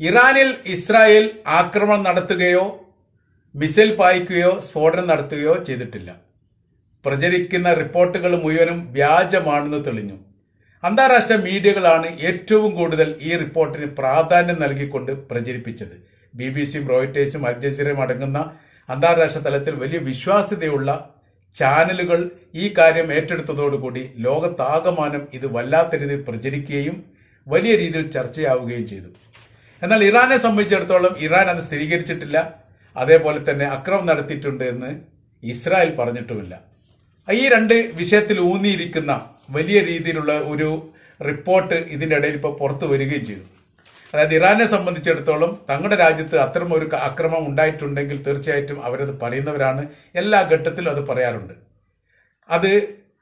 ഇറാനിൽ ഇസ്രായേൽ ആക്രമണം നടത്തുകയോ മിസൈൽ പായിക്കുകയോ സ്ഫോടനം നടത്തുകയോ ചെയ്തിട്ടില്ല. പ്രചരിക്കുന്ന റിപ്പോർട്ടുകൾ മുഴുവനും വ്യാജമാണെന്ന് തെളിഞ്ഞു. അന്താരാഷ്ട്ര മീഡിയകളാണ് ഏറ്റവും കൂടുതൽ ഈ റിപ്പോർട്ടിന് പ്രാധാന്യം നൽകിക്കൊണ്ട് പ്രചരിപ്പിച്ചത്. ബി ബി സിയും റോയിറ്റേഴ്സും അൽ ജസീറയും അടങ്ങുന്ന അന്താരാഷ്ട്ര തലത്തിൽ വലിയ വിശ്വാസ്യതയുള്ള ചാനലുകൾ ഈ കാര്യം ഏറ്റെടുത്തതോടുകൂടി ലോകത്താകമാനം ഇത് വല്ലാത്ത രീതിയിൽ പ്രചരിക്കുകയും വലിയ രീതിയിൽ ചർച്ചയാവുകയും ചെയ്തു. എന്നാൽ ഇറാനെ സംബന്ധിച്ചിടത്തോളം ഇറാൻ അത് സ്ഥിരീകരിച്ചിട്ടില്ല. അതേപോലെ തന്നെ അക്രമം നടത്തിയിട്ടുണ്ട് എന്ന് ഇസ്രായേൽ പറഞ്ഞിട്ടുമില്ല. ഈ രണ്ട് വിഷയത്തിൽ ഊന്നിയിരിക്കുന്ന വലിയ രീതിയിലുള്ള ഒരു റിപ്പോർട്ട് ഇതിന്റെ ഇടയിൽ ഇപ്പോൾ പുറത്തു വരികയും ചെയ്തു. അതായത് ഇറാനെ സംബന്ധിച്ചിടത്തോളം തങ്ങളുടെ രാജ്യത്ത് അത്തരം ഒരു അക്രമം ഉണ്ടായിട്ടുണ്ടെങ്കിൽ തീർച്ചയായിട്ടും അവരത് പറയുന്നവരാണ്. എല്ലാ ഘട്ടത്തിലും അത് പറയാറുണ്ട്. അത്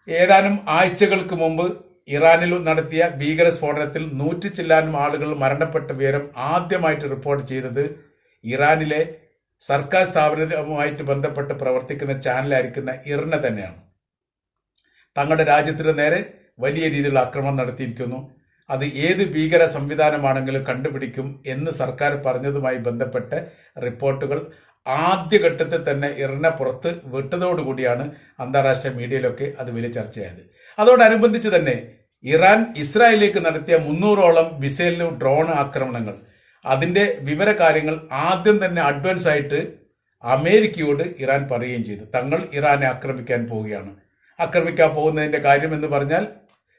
ഏതാനും ആഴ്ചകൾക്ക് മുമ്പ് ഇറാനിൽ നടത്തിയ ഭീകര സ്ഫോടനത്തിൽ നൂറ്റി ചില്ലാനും ആളുകൾ മരണപ്പെട്ട വിവരം ആദ്യമായിട്ട് റിപ്പോർട്ട് ചെയ്തത് ഇറാനിലെ സർക്കാർ സ്ഥാപനവുമായിട്ട് ബന്ധപ്പെട്ട് പ്രവർത്തിക്കുന്ന ചാനലായിരിക്കുന്ന ഇർന തന്നെയാണ്. തങ്ങളുടെ രാജ്യത്തിന് നേരെ വലിയ രീതിയിലുള്ള ആക്രമണം നടത്തിയിരിക്കുന്നു. അത് ഏത് ഭീകര സംവിധാനമാണെങ്കിലും കണ്ടുപിടിക്കും എന്ന് സർക്കാർ പറഞ്ഞതുമായി ബന്ധപ്പെട്ട് റിപ്പോർട്ടുകൾ ആദ്യഘട്ടത്തിൽ തന്നെ ഇറിനെ പുറത്ത് വിട്ടതോടുകൂടിയാണ് അന്താരാഷ്ട്ര മീഡിയയിലൊക്കെ അത് വലിയ ചർച്ചയായത്. അതോടനുബന്ധിച്ച് തന്നെ ഇറാൻ ഇസ്രായേലിലേക്ക് നടത്തിയ മുന്നൂറോളം മിസൈലിനും ഡ്രോൺ ആക്രമണങ്ങൾ. അതിന്റെ വിവര കാര്യങ്ങൾ ആദ്യം തന്നെ അഡ്വാൻസ് ആയിട്ട് അമേരിക്കയോട് ഇറാൻ പറയുകയും ചെയ്തു. തങ്ങൾ ഇറാനെ ആക്രമിക്കാൻ പോവുകയാണ്. ആക്രമിക്കാൻ പോകുന്നതിന്റെ കാര്യം എന്ന് പറഞ്ഞാൽ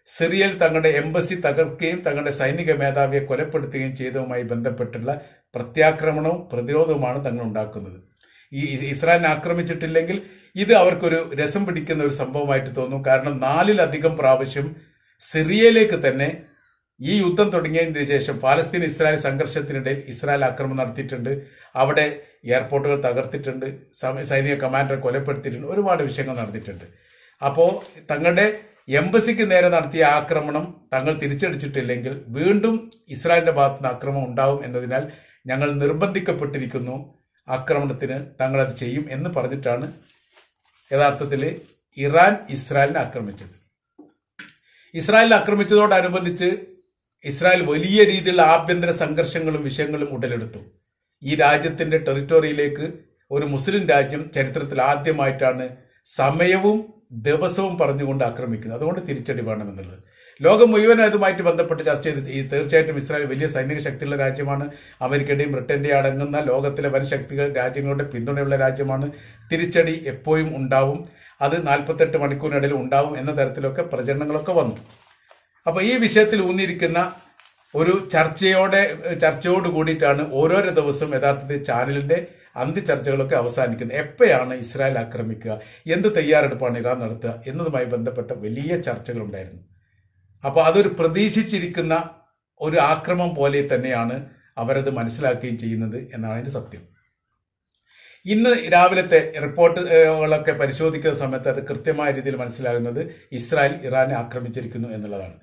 സിറിയയിൽ തങ്ങളുടെ എംബസി തകർക്കുകയും തങ്ങളുടെ സൈനിക മേധാവിയെ കൊലപ്പെടുത്തുകയും ചെയ്തതുമായി ബന്ധപ്പെട്ടുള്ള പ്രത്യാക്രമണവും പ്രതിരോധവുമാണ് തങ്ങൾ ഉണ്ടാക്കുന്നത്. ഈ ഇസ്രായേലിനെ ആക്രമിച്ചിട്ടില്ലെങ്കിൽ ഇത് അവർക്കൊരു രസം പിടിക്കുന്ന ഒരു സംഭവമായിട്ട് തോന്നും. കാരണം നാലിലധികം പ്രാവശ്യം സിറിയയിലേക്ക് തന്നെ ഈ യുദ്ധം തുടങ്ങിയതിന് ശേഷം പാലസ്തീൻ ഇസ്രായേൽ സംഘർഷത്തിനിടയിൽ ഇസ്രായേൽ ആക്രമണം നടത്തിയിട്ടുണ്ട്. അവിടെ എയർപോർട്ടുകൾ തകർത്തിട്ടുണ്ട്. സൈനിക കമാൻഡറെ കൊലപ്പെടുത്തിയിട്ടുണ്ട്. ഒരുപാട് വിഷയങ്ങൾ നടത്തിയിട്ടുണ്ട് അപ്പോൾ തങ്ങളുടെ എംബസിക്ക് നേരെ നടത്തിയ ആക്രമണം തങ്ങൾ തിരിച്ചടിച്ചിട്ടില്ലെങ്കിൽ വീണ്ടും ഇസ്രായേലിന്റെ ഭാഗത്തുനിന്ന് ആക്രമണം ഉണ്ടാവും എന്നതിനാൽ ഞങ്ങൾ നിർബന്ധിക്കപ്പെട്ടിരിക്കുന്നു. ആക്രമണത്തിന് തങ്ങൾ അത് ചെയ്യും എന്ന് പറഞ്ഞിട്ടാണ് യഥാർത്ഥത്തിൽ ഇറാൻ ഇസ്രായേലിനെ ആക്രമിച്ചത്. ഇസ്രായേലിനെ ആക്രമിച്ചതോടനുബന്ധിച്ച് ഇസ്രായേൽ വലിയ രീതിയിലുള്ള ആഭ്യന്തര സംഘർഷങ്ങളും വിഷയങ്ങളും ഉടലെടുത്തു. ഈ രാജ്യത്തിന്റെ ടെറിറ്റോറിയിലേക്ക് ഒരു മുസ്ലിം രാജ്യം ചരിത്രത്തിൽ ആദ്യമായിട്ടാണ് സമയവും ദിവസവും പറഞ്ഞുകൊണ്ട് ആക്രമിക്കുന്നത്. അതുകൊണ്ട് തിരിച്ചടി വേണമെന്നുള്ളത്. ലോകം മുഴുവൻ അതുമായിട്ട് ബന്ധപ്പെട്ട് ചർച്ച ചെയ്ത് ഈ തീർച്ചയായിട്ടും ഇസ്രായേൽ വലിയ സൈനിക ശക്തിയുള്ള രാജ്യമാണ്. അമേരിക്കയുടെയും ബ്രിട്ടന്റെയും അടങ്ങുന്ന ലോകത്തിലെ വൻ ശക്തികൾ രാജ്യങ്ങളുടെ പിന്തുണയുള്ള രാജ്യമാണ്. തിരിച്ചടി എപ്പോഴും ഉണ്ടാവും. അത് നാൽപ്പത്തെട്ട് മണിക്കൂറിനിടയിൽ ഉണ്ടാവും എന്ന തരത്തിലൊക്കെ പ്രചരണങ്ങളൊക്കെ വന്നു. അപ്പോൾ ഈ വിഷയത്തിൽ ഊന്നിയിരിക്കുന്ന ഒരു ചർച്ചയോടെ ചർച്ചയോട് കൂടിയിട്ടാണ് ഓരോരോ ദിവസവും യഥാർത്ഥത്തിൽ ചാനലിന്റെ അന്ത്യചർച്ചകളൊക്കെ അവസാനിക്കുന്നത്. എപ്പോഴാണ് ഇസ്രായേൽ ആക്രമിക്കുക? എന്ത് തയ്യാറെടുപ്പാണ് ഇറാൻ നടത്തുക? എന്നതുമായി ബന്ധപ്പെട്ട വലിയ ചർച്ചകൾ ഉണ്ടായിരുന്നു അപ്പോൾ അതൊരു പ്രതീക്ഷിച്ചിരിക്കുന്ന ഒരു ആക്രമം പോലെ തന്നെയാണ് അവരത് മനസ്സിലാക്കുകയും ചെയ്യുന്നത് എന്നാണ് അതിന്റെ സത്യം. ഇന്ന് രാവിലത്തെ റിപ്പോർട്ടുകളൊക്കെ പരിശോധിക്കുന്ന സമയത്ത് അത് കൃത്യമായ രീതിയിൽ മനസ്സിലാകുന്നത് ഇസ്രായേൽ ഇറാനെ ആക്രമിച്ചിരിക്കുന്നു എന്നുള്ളതാണ്.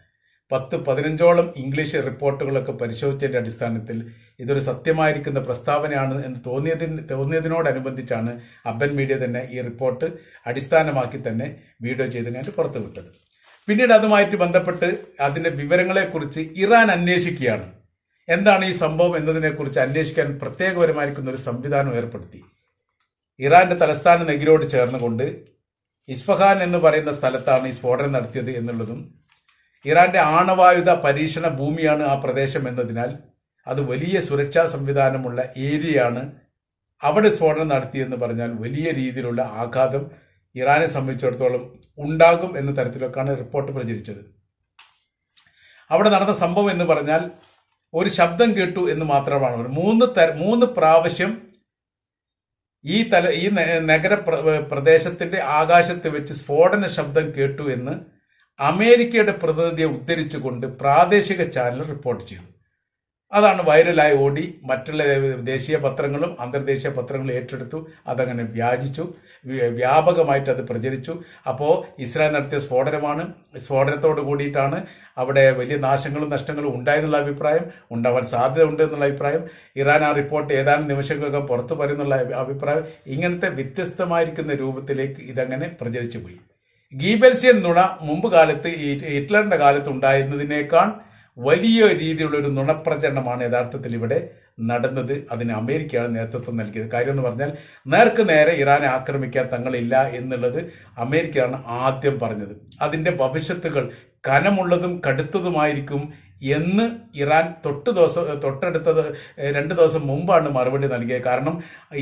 പത്ത് പതിനഞ്ചോളം ഇംഗ്ലീഷ് റിപ്പോർട്ടുകളൊക്കെ പരിശോധിച്ചതിന്റെ അടിസ്ഥാനത്തിൽ ഇതൊരു സത്യമായിരിക്കുന്ന പ്രസ്താവനയാണ് എന്ന് തോന്നിയതിന് തോന്നിയതിനോടനുബന്ധിച്ചാണ് അബൻ മീഡിയ തന്നെ ഈ റിപ്പോർട്ട് അടിസ്ഥാനമാക്കി തന്നെ വീഡിയോ ചെയ്ത് കഴിഞ്ഞിട്ട് പുറത്തുവിട്ടത്. പിന്നീട് അതുമായിട്ട് ബന്ധപ്പെട്ട് അതിന്റെ വിവരങ്ങളെക്കുറിച്ച് ഇറാൻ അന്വേഷിക്കുകയാണ്. എന്താണ് ഈ സംഭവം എന്നതിനെക്കുറിച്ച് അന്വേഷിക്കാൻ പ്രത്യേകപരമായിരിക്കുന്ന ഒരു സംവിധാനം ഏർപ്പെടുത്തി. ഇറാന്റെ തലസ്ഥാന നഗരോട് ചേർന്നുകൊണ്ട് ഇസ്ഫഹാൻ എന്ന് പറയുന്ന സ്ഥലത്താണ് ഈ സ്ഫോടനം നടത്തിയത് എന്നുള്ളതും ഇറാന്റെ ആണവായുധ പരീക്ഷണ ഭൂമിയാണ് ആ പ്രദേശം എന്നതിനാൽ അത് വലിയ സുരക്ഷാ സംവിധാനമുള്ള ഏരിയയാണ് അവിടെ സ്ഫോടനം നടത്തിയെന്ന് പറഞ്ഞാൽ വലിയ രീതിയിലുള്ള ആഘാതം ഇറാനെ സംബന്ധിച്ചിടത്തോളം ഉണ്ടാകും എന്ന തരത്തിലൊക്കെയാണ് റിപ്പോർട്ട് പ്രചരിച്ചത്. അവിടെ നടന്ന സംഭവം എന്ന് പറഞ്ഞാൽ ഒരു ശബ്ദം കേട്ടു എന്ന് മാത്രമാണ്. മൂന്ന് മൂന്ന് പ്രാവശ്യം ഈ തല ഈ നഗര പ്രദേശത്തിന്റെ ആകാശത്ത് വെച്ച് സ്ഫോടന ശബ്ദം കേട്ടു എന്ന് അമേരിക്കയുടെ പ്രതിനിധിയെ ഉദ്ധരിച്ചുകൊണ്ട് പ്രാദേശിക ചാനൽ റിപ്പോർട്ട് ചെയ്തു. അതാണ് വൈറലായി ഓടി മറ്റുള്ള ദേശീയ പത്രങ്ങളും അന്തർദേശീയ പത്രങ്ങളും ഏറ്റെടുത്തു അതങ്ങനെ വ്യാജിച്ചു വ്യാപകമായിട്ട് അത് പ്രചരിച്ചു. അപ്പോൾ ഇസ്രായേൽ നടത്തിയ സ്ഫോടനമാണ്. സ്ഫോടനത്തോട് കൂടിയിട്ടാണ് അവിടെ വലിയ നാശങ്ങളും നഷ്ടങ്ങളും ഉണ്ടായെന്നുള്ള അഭിപ്രായം ഉണ്ടാവാൻ സാധ്യത ഉണ്ട് എന്നുള്ള അഭിപ്രായം. ഇറാൻ ആ റിപ്പോർട്ട് ഏതാനും നിമിഷങ്ങൾക്കൊക്കെ പുറത്തു വരുന്നുള്ള അഭിപ്രായം. ഇങ്ങനത്തെ വ്യത്യസ്തമായിരിക്കുന്ന രൂപത്തിലേക്ക് ഇതങ്ങനെ പ്രചരിച്ചു പോയി. ഗീബൽസിയൻ നുണ മുമ്പ് കാലത്ത് ഹിറ്റ്ലറിന്റെ കാലത്ത് ഉണ്ടായിരുന്നതിനേക്കാൾ വലിയ രീതിയിലുള്ള ഒരു നുണപ്രചരണമാണ് യഥാർത്ഥത്തിൽ ഇവിടെ നടന്നത്. അതിന് അമേരിക്കയാണ് നേതൃത്വം നൽകിയത്. കാര്യം എന്ന് പറഞ്ഞാൽ നേർക്ക് നേരെ ഇറാനെ ആക്രമിക്കാൻ തങ്ങളില്ല എന്നുള്ളത് അമേരിക്കയാണ് ആദ്യം പറഞ്ഞത്. അതിന്റെ ഭവിഷ്യത്തുകൾ കനമുള്ളതും കടുത്തതുമായിരിക്കും എന്ന് ഇറാൻ തൊട്ട് ദിവസം തൊട്ടടുത്തത് രണ്ട് ദിവസം മുമ്പാണ് മറുപടി നൽകിയത്. കാരണം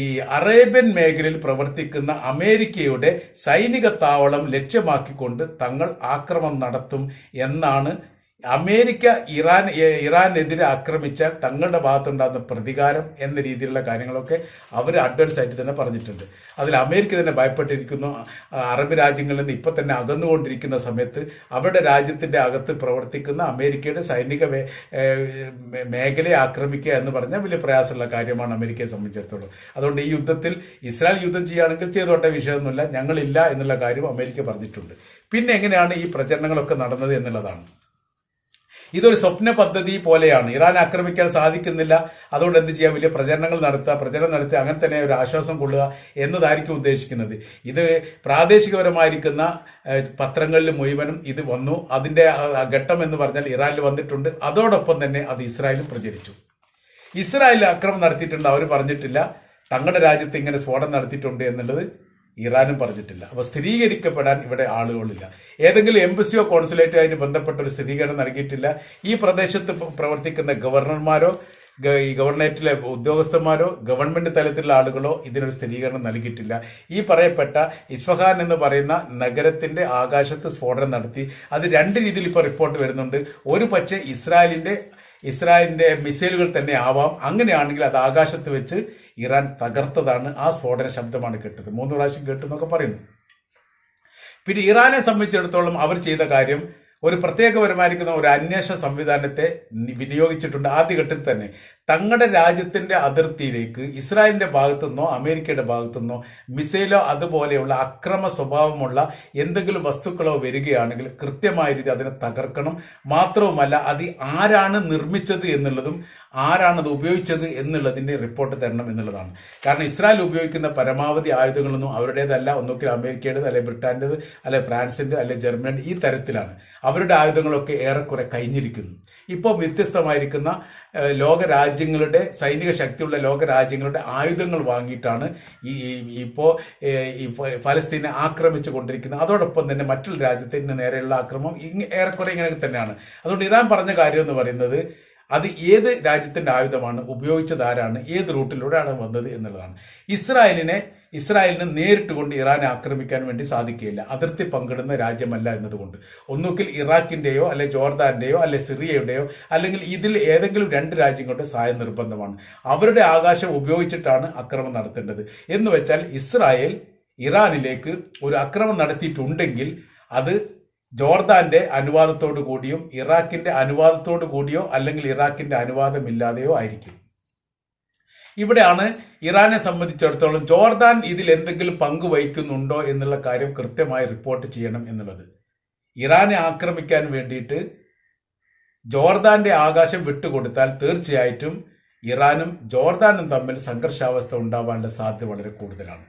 ഈ അറേബ്യൻ മേഖലയിൽ പ്രവർത്തിക്കുന്ന അമേരിക്കയുടെ സൈനിക താവളം ലക്ഷ്യമാക്കിക്കൊണ്ട് തങ്ങൾ ആക്രമണം നടത്തും എന്നാണ് അമേരിക്ക ഇറാൻ ഇറാനെതിരെ ആക്രമിച്ച തങ്ങളുടെ ഭാഗത്തുണ്ടാകുന്ന പ്രതികാരം എന്ന രീതിയിലുള്ള കാര്യങ്ങളൊക്കെ അവർ അഡ്വാൻസ് ആയിട്ട് തന്നെ പറഞ്ഞിട്ടുണ്ട്. അതിൽ അമേരിക്ക തന്നെ ഭയപ്പെട്ടിരിക്കുന്നു. അറബ് രാജ്യങ്ങളിൽ നിന്ന് ഇപ്പൊ തന്നെ അകന്നുകൊണ്ടിരിക്കുന്ന സമയത്ത് അവരുടെ രാജ്യത്തിന്റെ അകത്ത് പ്രവർത്തിക്കുന്ന അമേരിക്കയുടെ സൈനിക മേഖലയെ ആക്രമിക്കുക എന്ന് പറഞ്ഞാൽ വലിയ പ്രയാസമുള്ള കാര്യമാണ് അമേരിക്കയെ സംബന്ധിച്ചിടത്തോളം. അതുകൊണ്ട് ഈ യുദ്ധത്തിൽ ഇസ്രായേൽ യുദ്ധം ചെയ്യുകയാണെങ്കിൽ ചെയ്തോട്ടെ വിഷയമൊന്നുമില്ല. ഞങ്ങളില്ല എന്നുള്ള കാര്യം അമേരിക്ക പറഞ്ഞിട്ടുണ്ട്. പിന്നെ എങ്ങനെയാണ് ഈ പ്രചരണങ്ങളൊക്കെ നടന്നത് എന്നുള്ളതാണ്. ഇതൊരു സ്വപ്ന പദ്ധതി പോലെയാണ്. ഇറാൻ ആക്രമിക്കാൻ സാധിക്കുന്നില്ല. അതുകൊണ്ട് എന്ത് ചെയ്യാം? വലിയ പ്രചരണങ്ങൾ നടത്തുക പ്രചരണം നടത്തുക അങ്ങനെ തന്നെ ഒരു ആശ്വാസം കൊള്ളുക എന്നതായിരിക്കും ഉദ്ദേശിക്കുന്നത്. ഇത് പ്രാദേശികപരമായിരിക്കുന്ന പത്രങ്ങളിൽ മുഴുവനും ഇത് വന്നു. ആ ഘട്ടം എന്ന് പറഞ്ഞാൽ ഇറാനിൽ വന്നിട്ടുണ്ട്. അതോടൊപ്പം തന്നെ അത് ഇസ്രായേലും പ്രചരിച്ചു. ഇസ്രായേൽ ആക്രമണം നടത്തിയിട്ടുണ്ട്. അവർ പറഞ്ഞിട്ടില്ല. തങ്ങളുടെ രാജ്യത്ത് ഇങ്ങനെ സ്ഫോടനം നടത്തിയിട്ടുണ്ട് എന്നുള്ളത് ഇറാനും പറഞ്ഞിട്ടില്ല. അപ്പൊ സ്ഥിരീകരിക്കപ്പെടാൻ ഇവിടെ ആളുകളില്ല. ഏതെങ്കിലും എംബസിയോ കോൺസുലേറ്റോ ആയിട്ട് ബന്ധപ്പെട്ട ഒരു സ്ഥിരീകരണം നൽകിയിട്ടില്ല. ഈ പ്രദേശത്ത് പ്രവർത്തിക്കുന്ന ഗവർണർമാരോ ഈ ഗവർണേറ്റിലെ ഉദ്യോഗസ്ഥന്മാരോ ഗവൺമെന്റ് തലത്തിലുള്ള ആളുകളോ ഇതിനൊരു സ്ഥിരീകരണം നൽകിയിട്ടില്ല. ഈ പറയപ്പെട്ട ഇസ്ഫഹാൻ എന്ന് പറയുന്ന നഗരത്തിന്റെ ആകാശത്ത് സ്ഫോടനം നടത്തി. അത് രണ്ട് രീതിയിൽ ഇപ്പോൾ റിപ്പോർട്ട് വരുന്നുണ്ട്. ഒരു പക്ഷേ ഇസ്രായേലിന്റെ ഇസ്രായേലിന്റെ മിസൈലുകൾ തന്നെ ആവാം. അങ്ങനെയാണെങ്കിൽ അത് ആകാശത്ത് വെച്ച് ഇറാൻ തകർത്തതാണ്. ആ സ്ഫോടന ശബ്ദമാണ് കേട്ടത്. മൂന്ന് പ്രാവശ്യം കേട്ടു എന്നൊക്കെ പറയുന്നു. പിന്നെ ഇറാനെ സംബന്ധിച്ചിടത്തോളം അവർ ചെയ്ത കാര്യം ഒരു പ്രത്യേക പ്രത്യേകപരമായിരിക്കുന്ന ഒരു അന്വേഷണ സംവിധാനത്തെ വിനിയോഗിച്ചിട്ടുണ്ട് ആദ്യഘട്ടത്തിൽ തന്നെ. തങ്ങളുടെ രാജ്യത്തിന്റെ അതിർത്തിയിലേക്ക് ഇസ്രായേലിന്റെ ഭാഗത്തുനിന്നോ അമേരിക്കയുടെ ഭാഗത്തുനിന്നോ മിസൈലോ അതുപോലെയുള്ള അക്രമ സ്വഭാവമുള്ള എന്തെങ്കിലും വസ്തുക്കളോ വരികയാണെങ്കിൽ കൃത്യമായ രീതി അതിനെ തകർക്കണം. മാത്രവുമല്ല അത് ആരാണ് നിർമ്മിച്ചത് എന്നുള്ളതും ആരാണ് അത് ഉപയോഗിച്ചത് എന്നുള്ളതിന്റെ റിപ്പോർട്ട് തരണം എന്നുള്ളതാണ്. കാരണം ഇസ്രായേൽ ഉപയോഗിക്കുന്ന പരമാവധി ആയുധങ്ങളൊന്നും അവരുടേതല്ല. ഒന്നുകിൽ അമേരിക്കയുടേത് അല്ലെ ബ്രിട്ടാന്റേത് അല്ലെ ഫ്രാൻസിന്റെ അല്ലെ ജർമ്മനിയുടെ ഈ തരത്തിലാണ്. അവരുടെ ആയുധങ്ങളൊക്കെ ഏറെക്കുറെ കഴിഞ്ഞിരിക്കുന്നു. ഇപ്പോൾ വ്യത്യസ്തമായിരിക്കുന്ന ലോകരാജ്യങ്ങളുടെ ലോക രാജ്യങ്ങളുടെ സൈനിക ശക്തിയുള്ള ലോകരാജ്യങ്ങളുടെ ആയുധങ്ങൾ വാങ്ങിയിട്ടാണ് ഈ ഇപ്പോൾ ഇപ്പോ ഈ ഫലസ്തീനെ ആക്രമിച്ചു കൊണ്ടിരിക്കുന്നത്. അതോടൊപ്പം തന്നെ മറ്റുള്ള രാജ്യത്തിന് നേരെയുള്ള ആക്രമണം ഏറെക്കുറെ ഇങ്ങനെ തന്നെയാണ്. അതുകൊണ്ട് ഇറാൻ പറഞ്ഞ കാര്യം എന്ന് പറയുന്നത് അത് ഏത് രാജ്യത്തിന്റെ ആയുധമാണ് ഉപയോഗിച്ചത് ആരാണ് ഏത് റൂട്ടിലൂടെയാണ് വന്നത് എന്നുള്ളതാണ്. ഇസ്രായേലിനെ ഇസ്രായേലിന് നേരിട്ട് കൊണ്ട് ഇറാനെ ആക്രമിക്കാൻ വേണ്ടി സാധിക്കുകയില്ല. അതിർത്തി പങ്കിടുന്ന രാജ്യമല്ല എന്നതുകൊണ്ട്. ഒന്നുകിൽ ഇറാഖിന്റെയോ അല്ലെ ജോർദാന്റെയോ അല്ലെ സിറിയയുടെയോ അല്ലെങ്കിൽ ഇതിൽ ഏതെങ്കിലും രണ്ട് രാജ്യങ്ങളുടെ സഹായം നിർബന്ധമാണ്. അവരുടെ ആകാശം ഉപയോഗിച്ചിട്ടാണ് ആക്രമണം നടത്തേണ്ടത്. എന്ന് വെച്ചാൽ ഇസ്രായേൽ ഇറാനിലേക്ക് ഒരു അക്രമം നടത്തിയിട്ടുണ്ടെങ്കിൽ അത് ജോർദാന്റെ അനുവാദത്തോടു കൂടിയും ഇറാഖിന്റെ അനുവാദത്തോടു കൂടിയോ അല്ലെങ്കിൽ ഇറാഖിന്റെ അനുവാദമില്ലാതെയോ ആയിരിക്കും. ഇവിടെയാണ് ഇറാനെ സംബന്ധിച്ചിടത്തോളം ജോർദാൻ ഇതിൽ എന്തെങ്കിലും പങ്ക് വഹിക്കുന്നുണ്ടോ എന്നുള്ള കാര്യം കൃത്യമായി റിപ്പോർട്ട് ചെയ്യണം എന്നുള്ളത്. ഇറാനെ ആക്രമിക്കാൻ വേണ്ടിയിട്ട് ജോർദാന്റെ ആകാശം വിട്ടുകൊടുത്താൽ തീർച്ചയായിട്ടും ഇറാനും ജോർദാനും തമ്മിൽ സംഘർഷാവസ്ഥ ഉണ്ടാവാനുള്ള സാധ്യത വളരെ കൂടുതലാണ്.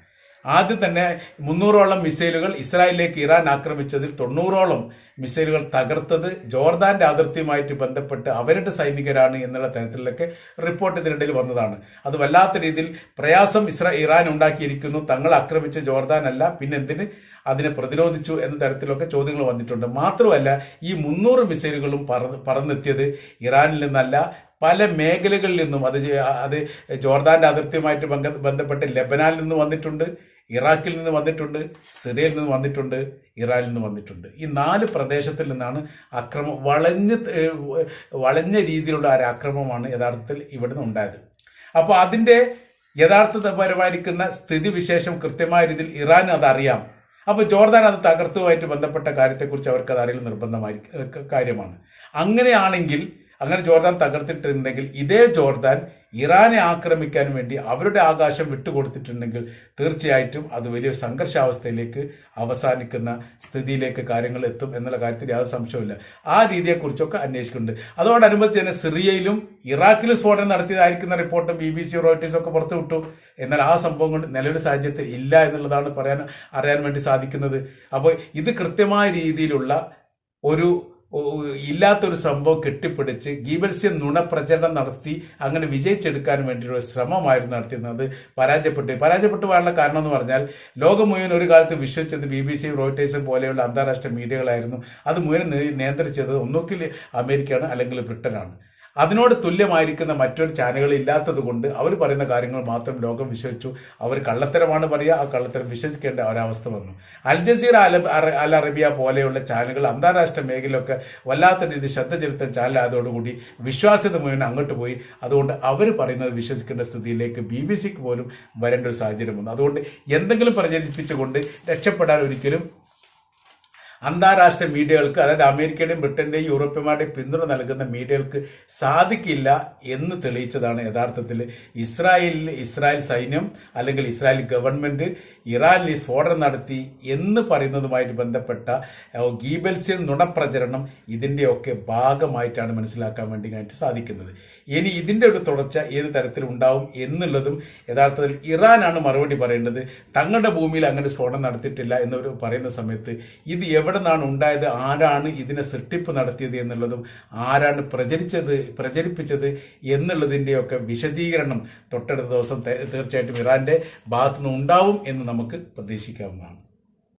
ആദ്യം തന്നെ മുന്നൂറോളം മിസൈലുകൾ ഇസ്രായേലിലേക്ക് ഇറാൻ ആക്രമിച്ചതിൽ തൊണ്ണൂറോളം മിസൈലുകൾ തകർത്തത് ജോർദാന്റെ അതിർത്തിയുമായിട്ട് ബന്ധപ്പെട്ട് അവരുടെ സൈനികരാണ് എന്നുള്ള തരത്തിലൊക്കെ റിപ്പോർട്ട് ഇതിനിടയിൽ വന്നതാണ്. അത് വല്ലാത്ത രീതിയിൽ പ്രയാസം ഇസ്രാ ഇറാൻ ഉണ്ടാക്കിയിരിക്കുന്നു. തങ്ങൾ ആക്രമിച്ച ജോർദാൻ അല്ല പിന്നെ എന്തിന് അതിനെ പ്രതിരോധിച്ചു എന്ന തരത്തിലൊക്കെ ചോദ്യങ്ങൾ വന്നിട്ടുണ്ട്. മാത്രമല്ല ഈ മുന്നൂറ് മിസൈലുകളും പറ- പറന്നെത്തിയത് ഇറാനിൽ നിന്നല്ല പല മേഖലകളിൽ നിന്നും. അത് അത് ജോർദാന്റെ അതിർത്തിയുമായിട്ട് ബന്ധപ്പെട്ട് ലബനാനിൽ നിന്ന് വന്നിട്ടുണ്ട്. ഇറാഖിൽ നിന്ന് വന്നിട്ടുണ്ട് സിറിയയിൽ നിന്ന് വന്നിട്ടുണ്ട് ഇറാനിൽ നിന്ന് വന്നിട്ടുണ്ട്. ഈ നാല് പ്രദേശത്തിൽ നിന്നാണ് അക്രമം വളഞ്ഞ് വളഞ്ഞ രീതിയിലുള്ള ഒരു ആക്രമമാണ് യഥാർത്ഥത്തിൽ ഇവിടുന്ന് ഉണ്ടായത്. അപ്പോൾ അതിന്റെ യഥാർത്ഥപരമായിരിക്കുന്ന സ്ഥിതിവിശേഷം കൃത്യമായ രീതിയിൽ ഇറാൻ അതറിയാം. അപ്പോൾ ജോർദാൻ അത് തകർത്തുമായിട്ട് ബന്ധപ്പെട്ട കാര്യത്തെക്കുറിച്ച് അവർക്ക് അത് നിർബന്ധമായി കാര്യമാണ്. അങ്ങനെയാണെങ്കിൽ അങ്ങനെ ജോർദാൻ തകർത്തിട്ടുണ്ടെങ്കിൽ ഇതേ ജോർദാൻ ഇറാനെ ആക്രമിക്കാൻ വേണ്ടി അവരുടെ ആകാശം വിട്ടുകൊടുത്തിട്ടുണ്ടെങ്കിൽ തീർച്ചയായിട്ടും അത് വലിയൊരു സംഘർഷാവസ്ഥയിലേക്ക് അവസാനിക്കുന്ന സ്ഥിതിയിലേക്ക് കാര്യങ്ങൾ എത്തും എന്നുള്ള കാര്യത്തിൽ യാതൊരു സംശയമില്ല ആ രീതിയെക്കുറിച്ചൊക്കെ അന്വേഷിക്കുന്നുണ്ട്. അതോടനുബന്ധിച്ച് തന്നെ സിറിയയിലും ഇറാഖിലും സ്ഫോടനം നടത്തിയതായിരിക്കുന്ന report B B C Reuters ഒക്കെ പുറത്തുവിട്ടു. എന്നാൽ ആ സംഭവം കൊണ്ട് നിലവിലെ സാഹചര്യത്തിൽ ഇല്ല എന്നുള്ളതാണ് പറയാൻ അറിയാൻ വേണ്ടി സാധിക്കുന്നത്. അപ്പോൾ ഇത് കൃത്യമായ രീതിയിലുള്ള ഒരു ഇല്ലാത്തൊരു സംഭവം കെട്ടിപ്പിടിച്ച് ഗീബൽസ്യൻ നുണപ്രചരണം നടത്തി അങ്ങനെ വിജയിച്ചെടുക്കാൻ വേണ്ടിയുള്ള ശ്രമമായിരുന്നു നടത്തിയിരുന്നത്. പരാജയപ്പെട്ടു. പരാജയപ്പെട്ടു പോകാനുള്ള കാരണം എന്ന് പറഞ്ഞാൽ ലോകം മുഴുവൻ ഒരു കാലത്ത് വിശ്വസിച്ചത് ബി ബി സി റോയിട്ടേഴ്സും പോലെയുള്ള അന്താരാഷ്ട്ര മീഡിയകളായിരുന്നു. അത് മുഴുവൻ നിയന്ത്രിച്ചത് ഒന്നുകിൽ അമേരിക്കയാണ് അല്ലെങ്കിൽ ബ്രിട്ടനാണ്. അതിനോട് തുല്യമായിരിക്കുന്ന മറ്റൊരു ചാനലുകൾ ഇല്ലാത്തത് കൊണ്ട് അവർ പറയുന്ന കാര്യങ്ങൾ മാത്രം ലോകം വിശ്വസിച്ചു. അവർ കള്ളത്തരമാണ് പറയുക ആ കള്ളത്തരം വിശ്വസിക്കേണ്ട ഒരവസ്ഥ വന്നു. അൽ ജസീറ അൽ അറ- അൽ അറബിയ പോലെയുള്ള ചാനലുകൾ അന്താരാഷ്ട്ര മേഖലയിലൊക്കെ വല്ലാത്ത രീതി ശ്രദ്ധ ചെലുത്താൻ ചാനലായതോടുകൂടി വിശ്വാസ്യത മുഴുവൻ അങ്ങോട്ട് പോയി. അതുകൊണ്ട് അവർ പറയുന്നത് വിശ്വസിക്കേണ്ട സ്ഥിതിയിലേക്ക് ബി ബി സിക്ക് പോലും വരേണ്ട ഒരു സാഹചര്യം വന്നു. അതുകൊണ്ട് എന്തെങ്കിലും പ്രചരിപ്പിച്ചുകൊണ്ട് രക്ഷപ്പെടാൻ ഒരിക്കലും അന്താരാഷ്ട്ര മീഡിയകൾക്ക് അതായത് അമേരിക്കയുടെയും ബ്രിട്ടന്റെയും യൂറോപ്യന്മാരുടെയും പിന്തുണ നൽകുന്ന മീഡിയകൾക്ക് സാധിക്കില്ല എന്ന് തെളിയിച്ചതാണ് യഥാർത്ഥത്തിൽ ഇസ്രായേലിൽ ഇസ്രായേൽ സൈന്യം അല്ലെങ്കിൽ ഇസ്രായേൽ ഗവൺമെന്റ് ഇറാനിൽ ഈ സ്ഫോടനം നടത്തി എന്ന് പറയുന്നതുമായിട്ട് ബന്ധപ്പെട്ട ഗീബൽസ്യൻ നുണപ്രചരണം ഇതിന്റെയൊക്കെ ഭാഗമായിട്ടാണ് മനസ്സിലാക്കാൻ വേണ്ടി ആയിട്ട് സാധിക്കുന്നത്. ഇനി ഇതിന്റെ ഒരു തുടർച്ച ഏത് തരത്തിൽ ഉണ്ടാവും എന്നുള്ളതും യഥാർത്ഥത്തിൽ ഇറാനാണ് മറുപടി പറയേണ്ടത്. തങ്ങളുടെ ഭൂമിയിൽ അങ്ങനെ സ്ഫോടനം നടത്തിയിട്ടില്ല എന്നവർ പറയുന്ന സമയത്ത് ഇത് എവിടെ നിന്നാണ് ഉണ്ടായത്? ആരാണ് ഇതിനെ സൃഷ്ടിപ്പ് നടത്തിയത് എന്നുള്ളതും ആരാണ് പ്രചരിച്ചത് പ്രചരിപ്പിച്ചത് എന്നുള്ളതിന്റെയൊക്കെ വിശദീകരണം തൊട്ടടുത്ത ദിവസം തീർച്ചയായിട്ടും ഇറാന്റെ ഭാഗത്തുനിന്ന് ഉണ്ടാവും എന്ന് നമുക്ക് പ്രതീക്ഷിക്കാവുന്നതാണ്.